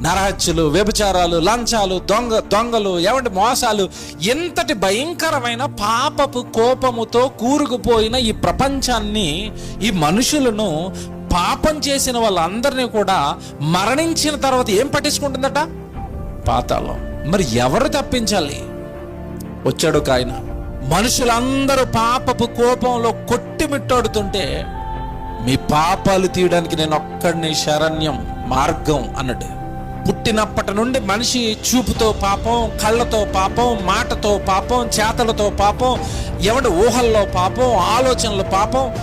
నరహత్యలు వ్యభిచారాలు లంచాలు దొంగ దొంగలు ఎవంటి మోసాలు ఎంతటి భయంకరమైన పాపపు కోపముతో కూరుకుపోయిన ఈ ప్రపంచాన్ని ఈ మనుషులను పాపం చేసిన వాళ్ళందరినీ కూడా మరణించిన తర్వాత ఏం పట్టించుకుంటుందట? పాతాళం. మరి ఎవరు తప్పించాలి? వచ్చాడు ఒక ఆయన. మనుషులందరూ పాపపు కోపంలో కొట్టిమిట్టాడుతుంటే మీ పాపాలు తీయడానికి నేను ఒక్కడిని శరణ్యం మార్గం అన్నట్టు. పుట్టినప్పటి నుండి మనిషి చూపుతో పాపం కళ్ళతో పాపం మాటతో పాపం చేతలతో పాపం ఎవడి ఊహల్లో పాపం ఆలోచనలు పాపం.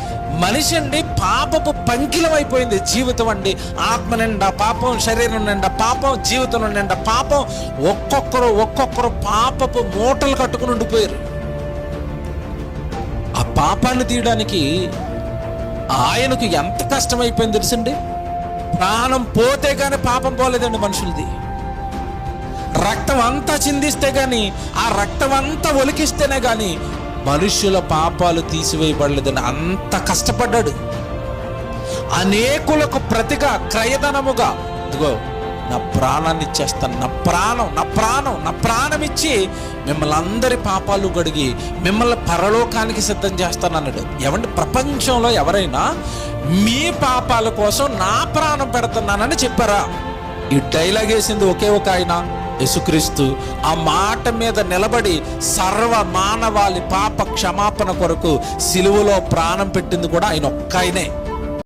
మనిషి అండి పాపపు పంకిలం అయిపోయింది జీవితం అండి. ఆత్మ నిండా పాపం శరీరం నిండా పాపం జీవితం నిండా పాపం. ఒక్కొక్కరు ఒక్కొక్కరు పాపపు మూటలు కట్టుకుని ఉండిపోయారు. ఆ పాపాన్ని తీయడానికి ఆయనకు ఎంత కష్టమైపోయింది తెలుసండి? ప్రాణం పోతే కానీ పాపం పోలేదండి మనుషులది. రక్తం అంతా చిందిస్తే కానీ ఆ రక్తం అంతా ఒలికిస్తేనే గాని మనుషుల పాపాలు తీసివేయబడలేదని అంత కష్టపడ్డాడు. అనేకులకు ప్రతిగా క్రయధనముగా ఇదిగో నా ప్రాణాన్ని ఇచ్చేస్తాను నా ప్రాణం నా ప్రాణం నా ప్రాణం ఇచ్చి మిమ్మల్ని అందరి పాపాలు గడిగి మిమ్మల్ని పరలోకానికి సిద్ధం చేస్తాను అన్నాడు ఏమంటే ప్రపంచంలో ఎవరైనా మీ పాపాల కోసం నా ప్రాణం పెడుతున్నానని చెప్పారా? ఈ డైలాగ్ వేసింది ఒకే ఒక ఆయన యేసుక్రీస్తు. ఆ మాట మీద నిలబడి సర్వ మానవాళి పాప క్షమాపణ కొరకు సిలువలో ప్రాణం పెట్టింది కూడా ఆయన ఒక్క ఆయనే.